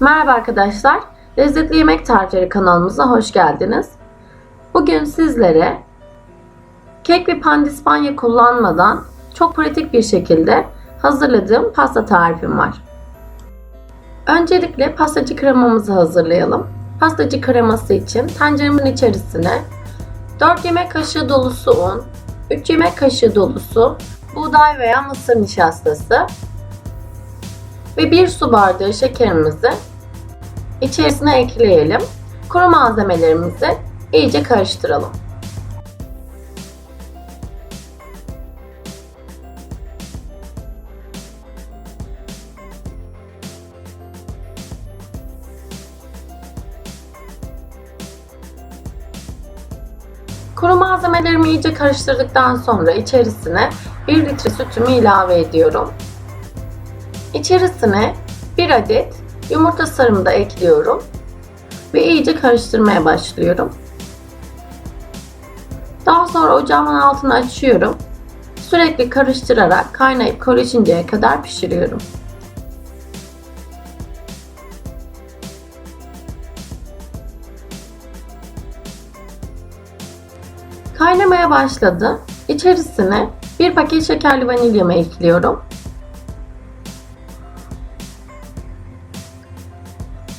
Merhaba arkadaşlar. Lezzetli Yemek Tarifleri kanalımıza hoş geldiniz. Bugün sizlere kek ve pandispanya kullanmadan çok pratik bir şekilde hazırladığım pasta tarifim var. Öncelikle pastacı kremamızı hazırlayalım. Pastacı kreması için tenceremin içerisine 4 yemek kaşığı dolusu un, 3 yemek kaşığı dolusu buğday veya mısır nişastası ve 1 su bardağı şekerimizi içerisine ekleyelim. Kuru malzemelerimizi iyice karıştıralım. Kuru malzemelerimi iyice karıştırdıktan sonra içerisine 1 litre sütümü ilave ediyorum. İçerisine 1 adet yumurta sarımı da ekliyorum ve iyice karıştırmaya başlıyorum. Daha sonra ocağımın altını açıyorum. Sürekli karıştırarak kaynayıp karışıncaya kadar pişiriyorum. Kaynamaya başladı. İçerisine bir paket şekerli vanilyamı ekliyorum.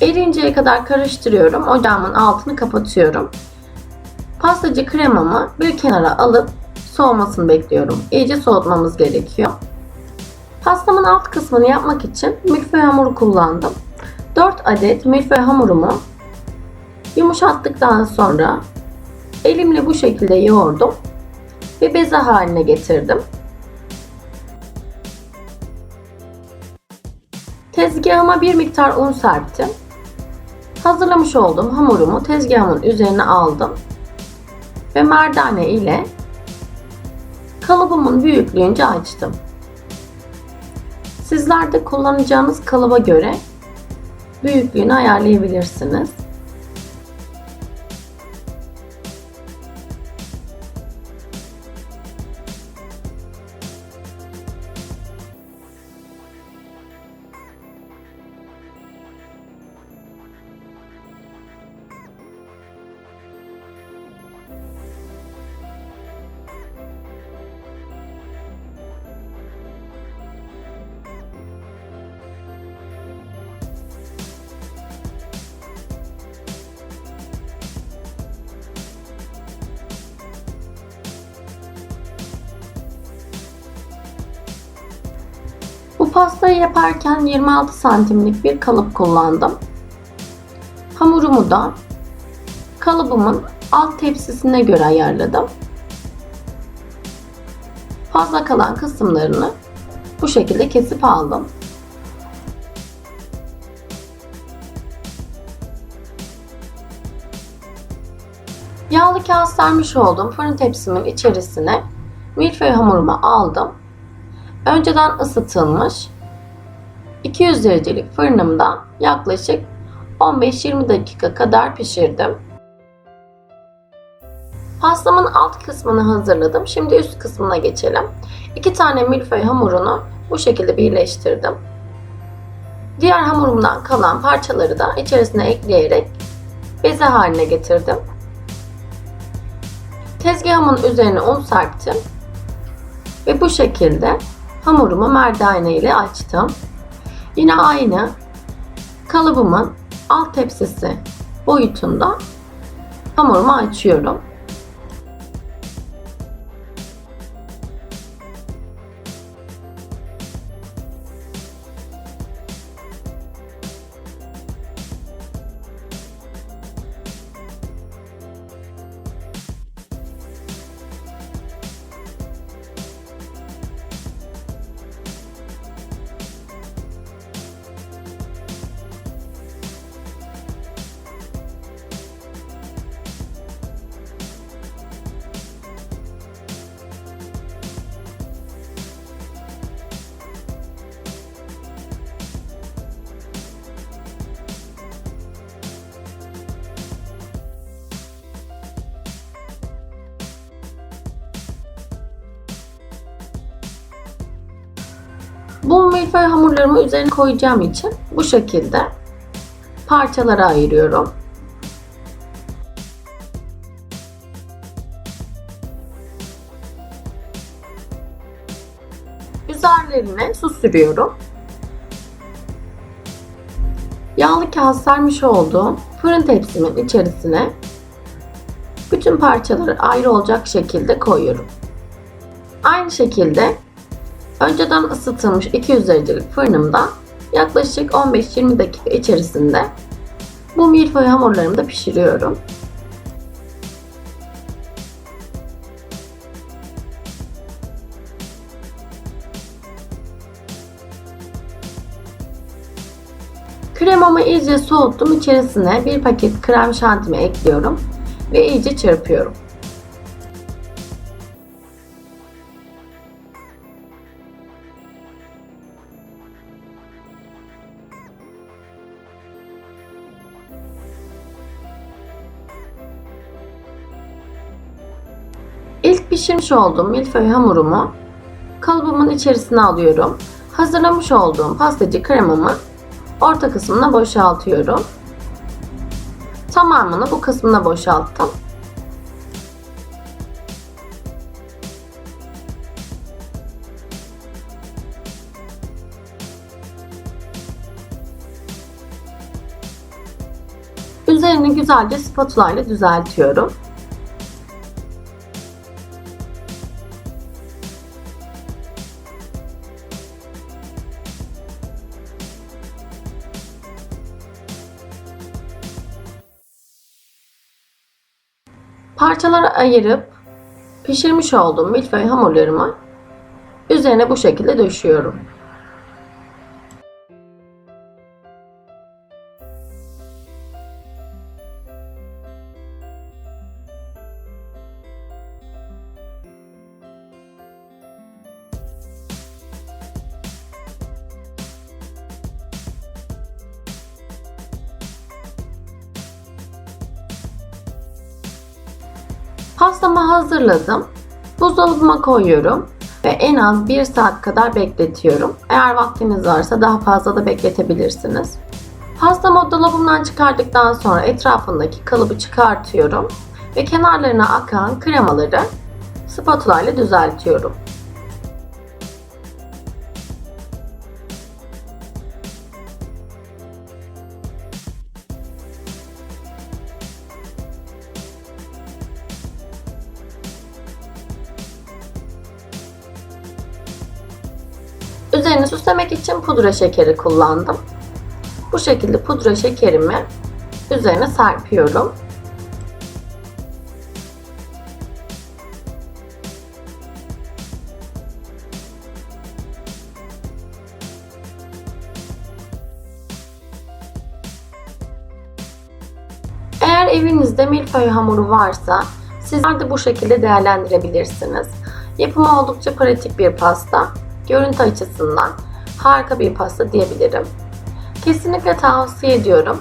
Erinceye kadar karıştırıyorum. Ocağımın altını kapatıyorum. Pastacı kremamı bir kenara alıp soğumasını bekliyorum. İyice soğutmamız gerekiyor. Pastamın alt kısmını yapmak için milföy hamuru kullandım. 4 adet milföy hamurumu yumuşattıktan sonra elimle bu şekilde yoğurdum ve beze haline getirdim. Tezgahıma bir miktar un serptim. Hazırlamış olduğum hamurumu tezgahımın üzerine aldım ve merdane ile kalıbımın büyüklüğünce açtım. Sizler de kullanacağınız kalıba göre büyüklüğünü ayarlayabilirsiniz. Pastayı yaparken 26 santimlik bir kalıp kullandım. Hamurumu da kalıbımın alt tepsisine göre ayarladım. Fazla kalan kısımlarını bu şekilde kesip aldım. Yağlı kağıt sermiş olduğum fırın tepsimin içerisine milföy hamurumu aldım. Önceden ısıtılmış 200 derecelik fırınımda yaklaşık 15-20 dakika kadar pişirdim. Pastamın alt kısmını hazırladım. Şimdi üst kısmına geçelim. 2 tane milföy hamurunu bu şekilde birleştirdim. Diğer hamurumdan kalan parçaları da içerisine ekleyerek beze haline getirdim. Tezgahımın üzerine un serptim. Ve bu şekilde hamurumu merdane ile açtım. Yine aynı kalıbımın alt tepsisi boyutunda hamurumu açıyorum. Bu milföy hamurlarımı üzerine koyacağım için bu şekilde parçalara ayırıyorum. Üzerlerine su sürüyorum. Yağlı kağıt sermiş olduğum fırın tepsimin içerisine bütün parçaları ayrı olacak şekilde koyuyorum. Aynı şekilde önceden ısıtılmış 200 derecelik fırınımda yaklaşık 15-20 dakika içerisinde bu milföy hamurlarımı da pişiriyorum. Kremamı iyice soğuttum. İçerisine bir paket krem şantimi ekliyorum ve iyice çırpıyorum. Pişirmiş olduğum milföy hamurumu kalıbımın içerisine alıyorum. Hazırlamış olduğum pastacı kremamı orta kısmına boşaltıyorum. Tamamını bu kısmına boşalttım. Üzerini güzelce spatula ile düzeltiyorum. Parçalara ayırıp pişirmiş olduğum milföy hamurlarımı üzerine bu şekilde döşüyorum. Pastamı hazırladım. Buzdolabıma koyuyorum ve en az 1 saat kadar bekletiyorum. Eğer vaktiniz varsa daha fazla da bekletebilirsiniz. Pastamı dolabımdan çıkardıktan sonra etrafındaki kalıbı çıkartıyorum ve kenarlarına akan kremaları spatula ile düzeltiyorum. Üzerini süslemek için pudra şekeri kullandım. Bu şekilde pudra şekerimi üzerine serpiyorum. Eğer evinizde milföy hamuru varsa sizler de bu şekilde değerlendirebilirsiniz. Yapımı oldukça pratik bir pasta. Görüntü açısından harika bir pasta diyebilirim. Kesinlikle tavsiye ediyorum.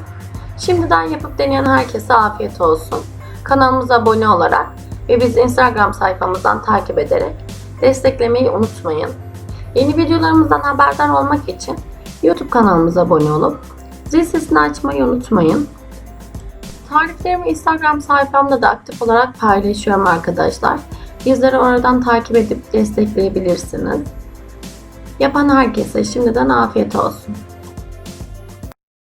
Şimdiden yapıp deneyen herkese afiyet olsun. Kanalımıza abone olarak ve bizi Instagram sayfamızdan takip ederek desteklemeyi unutmayın. Yeni videolarımızdan haberdar olmak için YouTube kanalımıza abone olup zil sesini açmayı unutmayın. Tariflerimi Instagram sayfamda da aktif olarak paylaşıyorum arkadaşlar. Bizleri oradan takip edip destekleyebilirsiniz. Yapan herkese şimdiden afiyet olsun.